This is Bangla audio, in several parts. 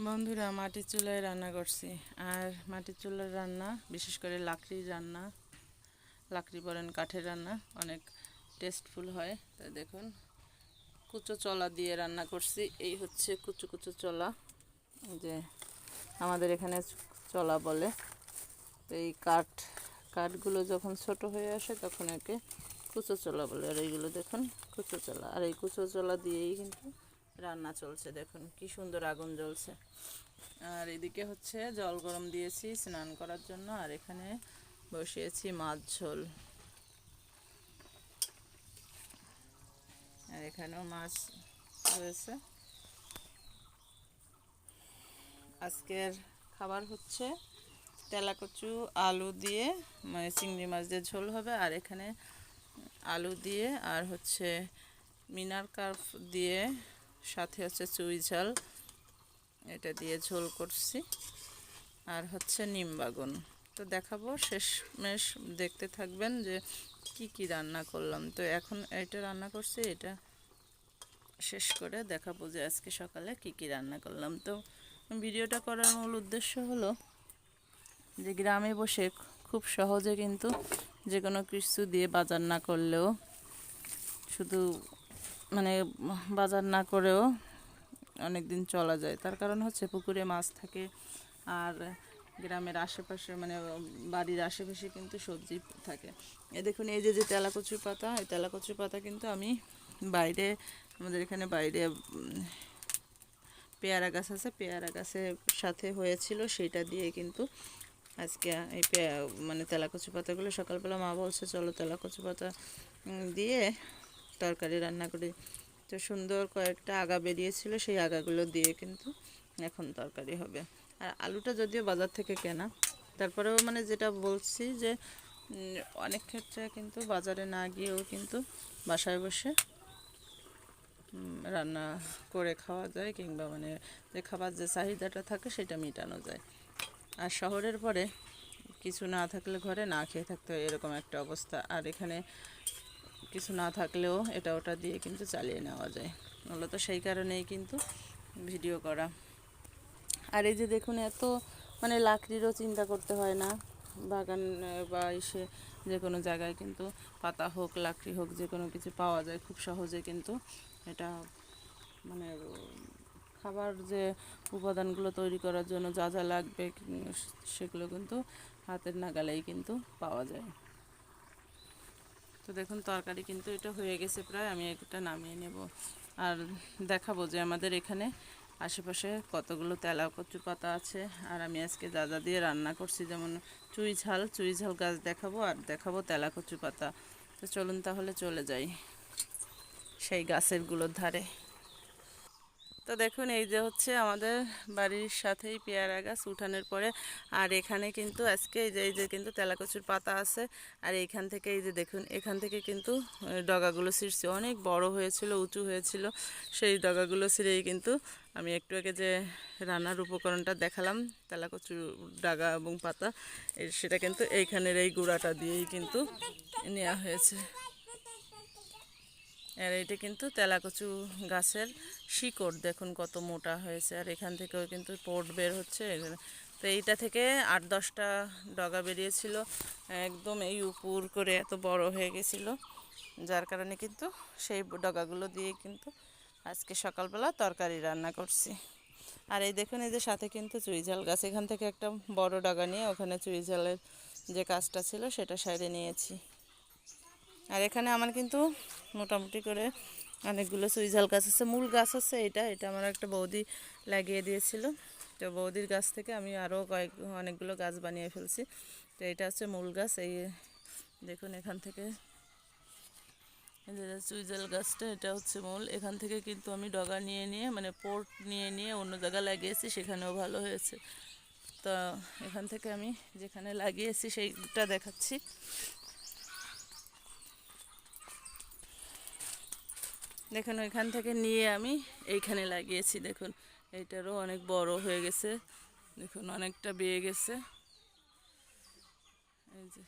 বন্ধুরা, মাটির চুলায় রান্না করছি। আর মাটির চুলার রান্না, বিশেষ করে লাকড়ির রান্না, লাকড়ি বলেন কাঠের রান্না, অনেক টেস্টফুল হয়। তাই দেখুন, কুচো চলা দিয়ে রান্না করছি। এই হচ্ছে কুচো কুচো চলা। যে আমাদের এখানে চলা বলে। তো এই কাঠ, কাঠগুলো যখন ছোট হয়ে আসে, তখন একে কুচো চলা বলে। আর এইগুলো দেখুন, কুচো চলা। আর এই কুচো চলা দিয়েই কিন্তু রান্না চলছে, দেখুন কি সুন্দর আগুন জ্বলছে। আর এদিকে হচ্ছে জল গরম দিয়েছি স্নান করার জন্য, আর এখানে বসিয়েছি মাছ ঝোল। আর এখানেও মাছ রয়েছে। আজকের খাবার হচ্ছে তেলাকচু, আলু দিয়ে মানে চিংড়ি মাছ দিয়ে ঝোল হবে, আর এখানে আলু দিয়ে, আর হচ্ছে মিনার কার্প দিয়ে সাথে হচ্ছে চুই ঝাল। এটা দিয়ে ঝোল করছি। আর হচ্ছে নিম বাগুন। তো দেখাবো, শেষমেশ দেখতে থাকবেন যে কি কি রান্না করলাম। তো এখন এটা রান্না করছি, এটা শেষ করে দেখাবো যে আজকে সকালে কি কি রান্না করলাম। তো ভিডিওটা করার মূল উদ্দেশ্য হলো যে গ্রামে বসে খুব সহজে কিন্তু যে কোনো কিছু দিয়ে বাজার না করলেও শুধু মানে বাজার না করেও অনেক দিন চলা যায়। তার কারণ হচ্ছে পুকুরে মাছ থাকে আর গ্রামের আশেপাশে মানে বাড়ির আশেপাশে কিন্তু সবজি থাকে। এ দেখুন, এই যে যে তেলাকচুর পাতা, এই তেলাকচুর পাতা কিন্তু আমি বাইরে, আমাদের এখানে বাইরে পেয়ারা গাছ আছে, পেয়ারা গাছের সাথে হয়েছিল, সেটা দিয়ে কিন্তু আজকে এই মানে তেলাকচু পাতাগুলো সকালবেলা মা বলছে, চলো তেলাকচু পাতা দিয়ে তরকারি রান্না করে। তো সুন্দর কয়েকটা আগা বেরিয়েছিল, সেই আগাগুলো দিয়ে কিন্তু এখন তরকারি হবে। আর আলুটা যদিও বাজার থেকে কেনা, তারপরেও মানে যেটা বলছি যে অনেক ক্ষেত্রে কিন্তু বাজারে না গিয়েও কিন্তু বাসায় বসে রান্না করে খাওয়া যায় কিংবা মানে যে খাবার যে চাহিদাটা থাকে সেটা মেটানো যায়। আর শহরের পরে কিছু না থাকলে ঘরে না খেয়ে থাকতে হয়, এরকম একটা অবস্থা। আর এখানে কিছু না থাকলেও এটা ওটা দিয়ে কিন্তু চালিয়ে নেওয়া যায়। মূলত সেই কারণেই কিন্তু ভিডিও করা। আর এই যে দেখুন, এত মানে লাকড়িরও চিন্তা করতে হয় না। বাগান বা এসে যে কোনো জায়গায় কিন্তু পাতা হোক, লাকড়ি হোক, যে কোনো কিছু পাওয়া যায় খুব সহজে কিন্তু এটা মানে খাবার যে উপাদানগুলো তৈরি করার জন্য যা যা লাগবে সেগুলো কিন্তু হাতের নাগালেই কিন্তু পাওয়া যায়। দেখুন, তরকারি কিন্তু এটা হয়ে গেছে প্রায়, আমি এটা নামিয়ে নেব। আর দেখাবো যে আমাদের এখানে আশেপাশে কতগুলো তেলা কচু পাতা আছে। আর আমি আজকে যা যা দিয়ে রান্না করছি, যেমন চুই ঝাল চুই ঝাল গাছ দেখাবো, আর দেখাবো তেলা কচু পাতা। তো চলুন তাহলে চলে যাই সেই গাছেরগুলোর ধারে। তো দেখুন, এই যে হচ্ছে আমাদের বাড়ির সাথেই পেয়ারা গাছ উঠানোর পরে। আর এখানে কিন্তু আজকে এই যে এই যে কিন্তু তেলাকচুর পাতা আছে। আর এইখান থেকে এই যে দেখুন, এখান থেকে কিন্তু ডগাগুলো ছিঁড়ছে। অনেক বড় হয়েছিল, উঁচু হয়েছিল। সেই ডগাগুলো ছিঁড়েই কিন্তু আমি একটু আগে যে রান্নার উপকরণটা দেখালাম, তেলাকচুর ডাগা এবং পাতা সেটা কিন্তু এইখানের এই গুঁড়াটা দিয়েই কিন্তু নেওয়া হয়েছে। আর এটা কিন্তু তেলাকচু গাছের শিকড়, দেখুন কত মোটা হয়েছে। আর এখান থেকেও কিন্তু পোট বের হচ্ছে। তো এইটা থেকে আট দশটা ডগা বেরিয়েছিল। একদম এই উপর করে এত বড় হয়ে গেছিল। যার কারণে কিন্তু সেই ডগাগুলো দিয়ে কিন্তু আজকে সকালবেলা তরকারি রান্না করছি। আর এই দেখুন, এই যে সাথে কিন্তু চুইঝাল গাছ। এখান থেকে একটা বড় ডগা নিয়ে ওখানে চুইঝালের যে কাজটা ছিল, সেটা সাইডে নিয়েছি। আর এখানে আমার কিন্তু মোটামুটি করে অনেকগুলো সুইজাল গাছ আছে। মূল গাছ আছে এটা এটা আমার একটা বৌদি লাগিয়ে দিয়েছিল। তো বৌদির গাছ থেকে আমি আরও কয়েক, অনেকগুলো গাছ বানিয়ে ফেলছি। তো এটা হচ্ছে মূল গাছ। এই দেখুন এখান থেকে। সুইজাল গাছটা, এটা হচ্ছে মূল। এখান থেকে কিন্তু আমি ডগা নিয়ে নিয়ে মানে পোর্ট নিয়ে নিয়ে অন্য জায়গায় লাগিয়েছি, সেখানেও ভালো হয়েছে। তো এখান থেকে আমি যেখানে লাগিয়েছি সেইটা দেখাচ্ছি। দেখুন, ওইখান থেকে নিয়ে আমি এইখানে লাগিয়েছি, দেখুন। এইটারও অনেক বড় হয়ে গেছে। দেখুন, অনেকটা বেয়ে গেছে। এই যে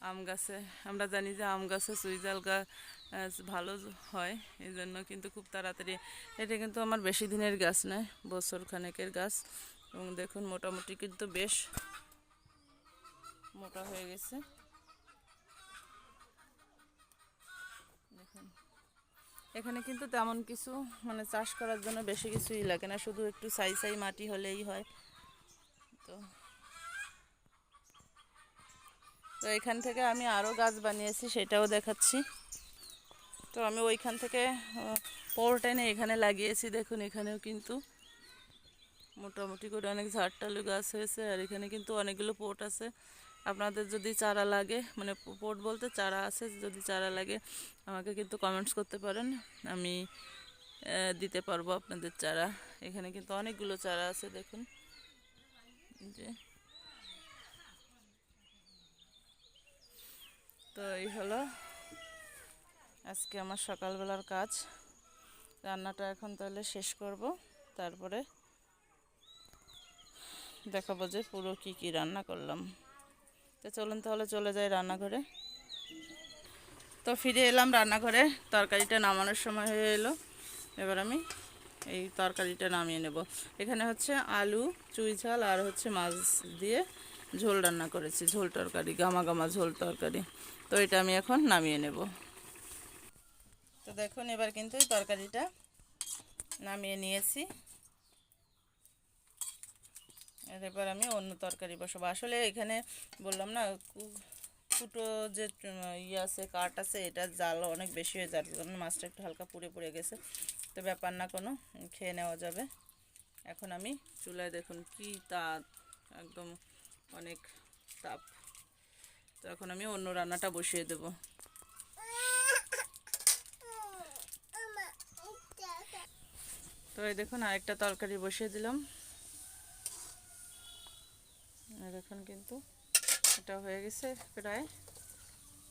আম গাছে, আমরা জানি যে আম গাছে সুইজাল গাছ ভালো হয়, এই জন্য কিন্তু খুব তাড়াতাড়ি। এটা কিন্তু আমার বেশি দিনের গাছ নয়, বছর খানেকের গাছ। এবং দেখুন, মোটামুটি কিন্তু বেশ মোটা হয়ে গেছে দেখুন এখানে কিন্তু তেমন কিছু মানে চাষ করার জন্য বেশি কিছুই লাগে না, শুধু একটু সাই সাই মাটি হলেই হয়। তো তো এখান থেকে আমি আরও গাছ বানিয়েছি, সেটাও দেখাচ্ছি। তো আমি ওইখান থেকে পোর্ট এনে এখানে লাগিয়েছি, দেখুন এখানেও কিন্তু মোটামুটি করে অনেক ঝাড়টালু গাছ হয়েছে, আর এখানে কিন্তু অনেকগুলো পোর্ট আছে। আপনাদের যদি চারা লাগে মানে পোট বলতে চারা আছে, যদি চারা লাগে, আমাকে কিন্তু কমেন্টস করতে পারেন। আমি দিতে পারব আপনাদের চারা। এখানে কিন্তু অনেকগুলো চারা আছে, দেখুন। যে। তো এই হলো আজকে আমার সকালবেলার কাজ। রান্নাটা এখন তাহলে শেষ করব। তারপরে দেখাবো যে পুরো কি কি রান্না করলাম। তো চলুন তাহলে চলে যাই রান্নাঘরে। তো ফিরে এলাম রান্নাঘরে, তরকারিটা নামানোর সময় হয়ে এলো। এবার আমি এই তরকারিটা নামিয়ে নেব। এখানে হচ্ছে আলু, চুই ঝাল আর হচ্ছে মাছ দিয়ে ঝোল রান্না করেছি, ঝোল তরকারি গামা গামা ঝোল তরকারি। তো এটা আমি এখন নামিয়ে নেব। তো দেখুন এবার কিন্তু তরকারিটা নামিয়ে নিয়েছি। এবার আমি অন্য তরকারি বসাবো। আসলে এখানে বললাম না কুটো যে ইয়ে আছে, কাঠ আছে, এটা জাল অনেক বেশি হয়ে যার জন্য মাছটা একটু হালকা পুড়ে পুড়ে গেছে। তো ব্যাপার না কোনো, খেয়ে নেওয়া যাবে। এখন আমি চুলায় দেখুন কি তাপ একদম অনেক তাপ। তো এখন আমি অন্য রান্নাটা বসিয়ে দেবো। তো এই দেখুন আরেকটা তরকারি বসিয়ে দিলাম। আর এখন কিন্তু এটা হয়ে গেছে প্রায়।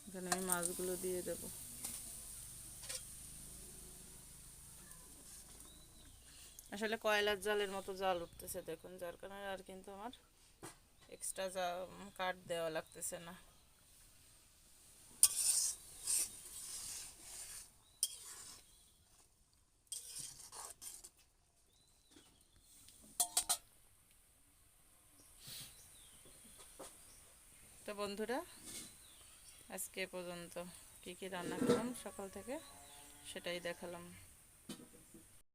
এখানে আমি মাছগুলো দিয়ে দেব। আসলে কয়লার জালের মতো জাল উঠতেছে দেখুন, যার কারণে আর কিন্তু আমার এক্সট্রা কাঠ দেওয়া লাগতেছে না। তো বন্ধুরা আজকে পর্যন্ত কী কী রান্না করলাম সকাল থেকে সেটাই দেখালাম।